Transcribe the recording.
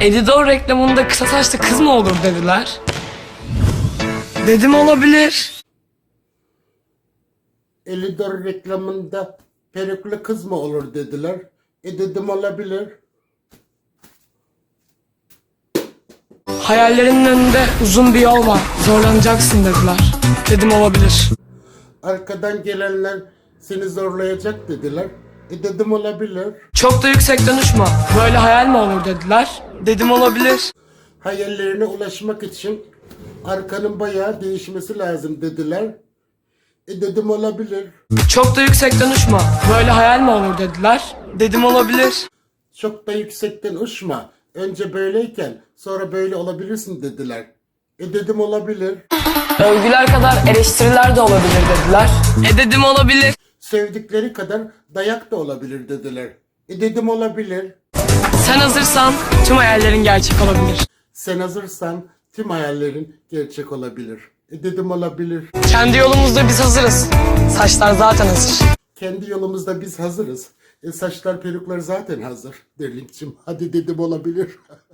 Edidor reklamında kısa saçlı kız mı olur dediler. Dedim olabilir. Elidor reklamında peruklu kız mı olur dediler. E dedim olabilir. Hayallerinin önünde uzun bir yol var. Zorlanacaksın dediler. Dedim olabilir. Arkadan gelenler seni zorlayacak dediler. E dedim olabilir. Çok da yüksekten uçma. Böyle hayal mi olur dediler. Dedim olabilir. Hayallerine ulaşmak için arkanın bayağı değişmesi lazım dediler. E dedim olabilir. Çok da yüksekten uçma. Böyle hayal mi olur dediler. Dedim olabilir. Çok da yüksekten uçma. Önce böyleyken sonra böyle olabilirsin dediler. E dedim olabilir. Övgüler kadar eleştiriler de olabilir dediler. E dedim olabilir. Sevdikleri kadar dayak da olabilir dediler. E dedim olabilir. Sen hazırsan tüm hayallerin gerçek olabilir. Sen hazırsan tüm hayallerin gerçek olabilir. E dedim olabilir. Kendi yolumuzda biz hazırız. Saçlar zaten hazır. Kendi yolumuzda biz hazırız. E saçlar peruklar zaten hazır. Derlinkçim hadi dedim olabilir.